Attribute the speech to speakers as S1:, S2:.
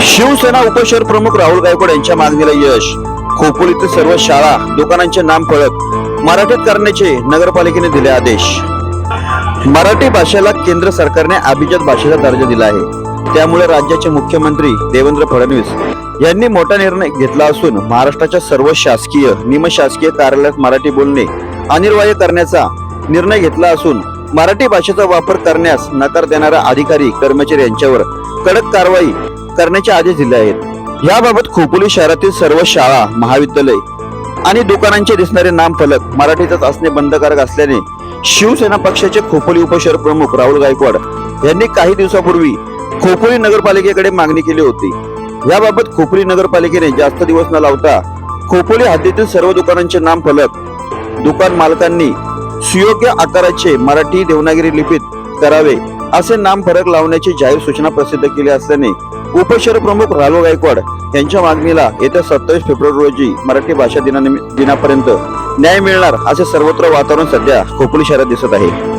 S1: शिवसेना उपशहर प्रमुख राहुल गायकवाड यांच्या मागणीला यश. खोपोलीतील सर्व शाळा दुकानांचे नाम फळक मराठीत करण्याचे नगरपालिकेने दिले आदेश. मराठी भाषेला केंद्र सरकारने अभिजात भाषेचा दर्जा दिला आहे. त्यामुळे राज्याचे मुख्यमंत्री देवेंद्र फडणवीस यांनी मोठा निर्णय घेतला असून महाराष्ट्राच्या सर्व शासकीय निमशासकीय कार्यालयात मराठी बोलणे अनिर्वाय करण्याचा निर्णय घेतला असून मराठी भाषेचा वापर करण्यास नकार देणारा अधिकारी कर्मचारी यांच्यावर कडक कारवाई करण्याचे आदेश दिले आहेत. याबाबत खोपोली शहरातील सर्व शाळा महाविद्यालय आणि दुकानांचे दिसणारे नाम फलक मराठीतच असणे बंधकारक असल्याने शिवसेना पक्षाचे खोपोली उपशहर प्रमुख राहुल गायकवाड यांनी काही दिवसापूर्वी खोपोली नगरपालिकेकडे मागणी केली होती. याबाबत खोपोली नगरपालिकेने जास्त दिवस न लावता खोपोली हद्दीतील सर्व दुकानांचे नाम फलक दुकान मालकांनी सुयोग्य आकाराचे मराठी देवनागिरी लिपीत करावे असे नाम फरक लावण्याची जाहीर सूचना प्रसिद्ध केली असल्याने उपशहर प्रमुख रालो गायकवाड यांच्या मागणीला येत्या सत्तावीस फेब्रुवारी रोजी मराठी भाषा दिनापर्यंत न्याय मिळणार असे सर्वत्र वातावरण सध्या खोपोली शहरात दिसत आहे.